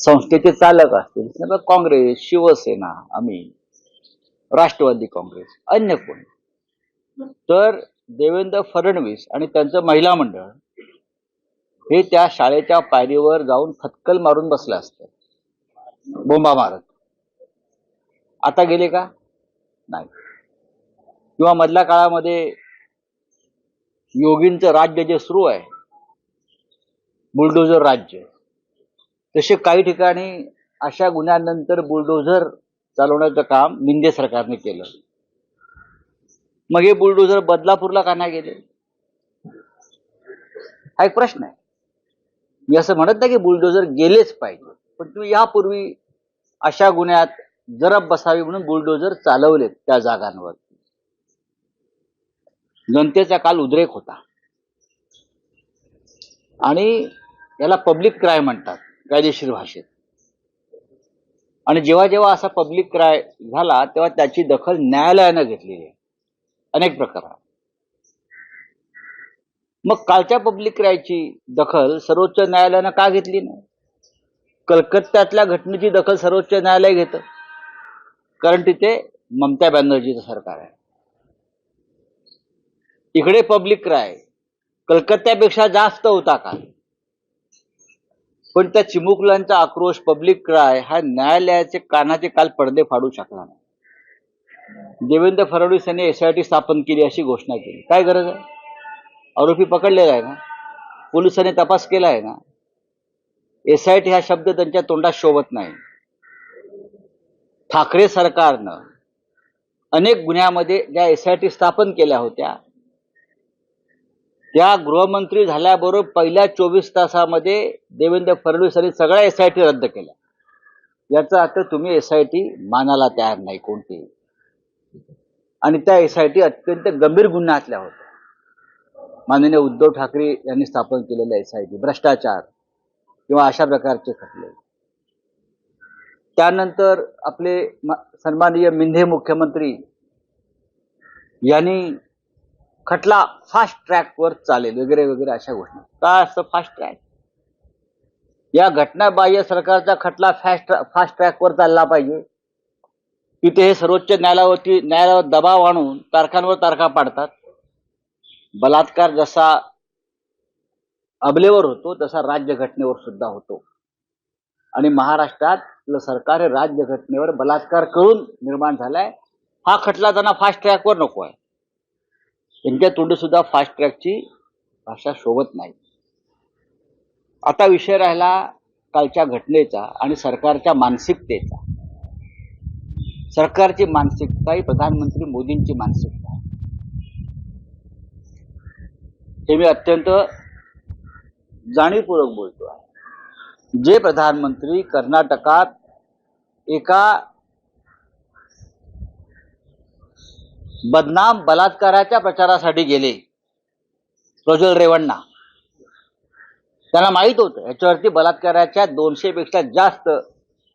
संस्थेचे चालक असतील समजा काँग्रेस शिवसेना आम्ही राष्ट्रवादी काँग्रेस अन्य कोण. तर देवेंद्र फडणवीस आणि त्यांचं महिला मंडळ हे त्या शाळेच्या पायरीवर जाऊन फटकल मारून बसलं असतं. बोंबा मारत. आता गेले का? नाही. किंवा मधल्या काळामध्ये योगींचं राज्य जे सुरू आहे बुलडोजर राज्य तसे काही ठिकाणी अशा गुन्ह्यानंतर बुलडोझर चालवण्याचं काम मिंदे सरकारने केलं. मग हे बुलडोझर बदलापूरला का नाही गेले? हा एक प्रश्न आहे. मी असं म्हणत नाही की बुलडोझर गेलेच पाहिजे पण तुम्ही यापूर्वी अशा गुन्ह्यात जरब बसावी म्हणून बुलडोझर चालवलेत त्या जागांवर. जनतेचा काल उद्रेक होता. आणि याला पब्लिक क्राय म्हणतात. कायदेशीर भाषेत. आणि जेव्हा जेव्हा असा पब्लिक क्राय झाला तेव्हा त्याची दखल न्यायालयानं घेतलेली आहे. अनेक प्रकारात मग कालच्या पब्लिक क्रायची दखल सर्वोच्च न्यायालयानं का घेतली नाही? कलकत्त्यातल्या घटनेची दखल सर्वोच्च न्यायालय घेतं. कारण तिथे ममता बॅनर्जीचं सरकार आहे. इकडे पब्लिक क्राय कलकत्त्यापेक्षा जास्त होता काल. पण त्या चिमुकल्यांचा आक्रोश पब्लिक क्राय हा न्यायालयाचे कानाचे काल पडदे फाडू शकला नाही. देवेंद्र फडणवीस यांनी एसआयटी स्थापन केली अशी घोषणा केली. काय गरज आहे? आरोपी पकडलेला आहे ना? पोलिसांनी तपास केला आहे ना? एसआयटी हा शब्द त्यांच्या तोंडात शोभत नाही. ठाकरे सरकारनं अनेक गुन्ह्यामध्ये ज्या एसआयटी स्थापन केल्या होत्या त्या गृहमंत्री झाल्याबरोबर पहिल्या चोवीस तासामध्ये देवेंद्र फडणवीस यांनी सगळ्या टी रद्द केल्या. याचा अर्थ तुम्ही एस आय टी मानायला तयार नाही कोणती आणि त्या एस आय टी अत्यंत गंभीर गुन्ह्यातल्या होत्या. माननीय उद्धव ठाकरे यांनी स्थापन केलेल्या टी भ्रष्टाचार किंवा अशा प्रकारचे खटले. त्यानंतर आपले सन्माननीय मिंधे मुख्यमंत्री यांनी खटला फास्ट ट्रॅकवर चालेल वगैरे वगैरे अशा गोष्टी. काय असतं फास्ट ट्रॅक या घटनाबाह्य सरकारचा खटला फास्ट फास्ट ट्रॅकवर चालला पाहिजे. तिथे हे सर्वोच्च न्यायालयावरती न्यायालयावर दबाव आणून तारखांवर तारखा पाडतात. बलात्कार जसा अबलेवर होतो तसा राज्यघटनेवर सुद्धा होतो. आणि महाराष्ट्रात सरकार हे राज्यघटनेवर बलात्कार करून निर्माण झालाय. हा खटला त्यांना फास्ट ट्रॅकवर नको आहे त्यांच्या तोंडसुद्धा फास्ट ट्रॅकची भाषा शोभत नाही. आता विषय राहिला कालच्या घटनेचा आणि सरकारच्या मानसिकतेचा. सरकारची मानसिकता ही प्रधानमंत्री मोदींची मानसिकता आहे. हे मी अत्यंत जाणीवपूर्वक बोलतो आहे जे प्रधानमंत्री कर्नाटकात एका बदनाम बलात्काराच्या प्रचारासाठी गेले. प्रज्वल रेवण्णा. त्यांना माहीत होतं याच्यावरती बलात्काराच्या दोनशेपेक्षा जास्त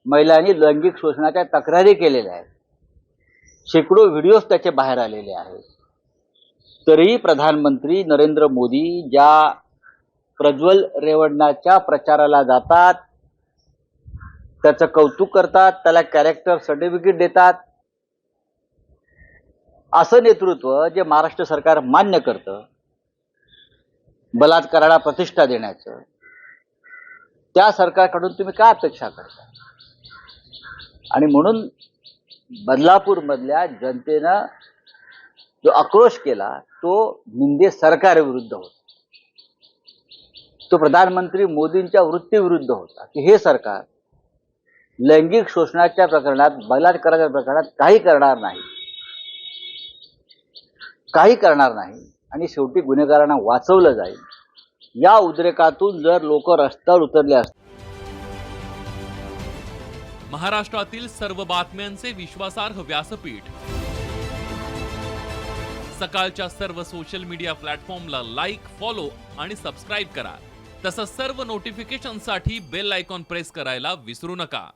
महिलांनी लैंगिक शोषणाच्या तक्रारी केलेल्या आहेत. शेकडो व्हिडिओज त्याचे बाहेर आलेले आहेत. तरीही प्रधानमंत्री नरेंद्र मोदी ज्या प्रज्वल रेवण्णाच्या प्रचाराला जातात त्याचं कौतुक करतात त्याला कॅरेक्टर सर्टिफिकेट देतात असं नेतृत्व जे महाराष्ट्र सरकार मान्य करतं बलात्काराला प्रतिष्ठा देण्याचं त्या सरकारकडून तुम्ही काय अपेक्षा करता? आणि म्हणून बदलापूर मधल्या जनतेनं जो आक्रोश केला तो निंदे सरकारविरुद्ध होता. तो प्रधानमंत्री मोदींच्या वृत्तीविरुद्ध होता. की हे सरकार लैंगिक शोषणाच्या प्रकरणात बलात्काराच्या प्रकरणात काही करणार नाही. काही करणार नाही आणि शेवटी गुन्हेगारांना वाचवलं जाईल. या उद्रेकातून जर लोक रस्त्यावर उतरले असतील महाराष्ट्रातील सर्व बातम्यांचे विश्वासार्ह व्यासपीठ. सकाळच्या सर्व सोशल मीडिया प्लॅटफॉर्मला लाईक फॉलो आणि सबस्क्राईब करा. तसंच सर्व नोटिफिकेशनसाठी बेल आयकॉन प्रेस करायला विसरू नका.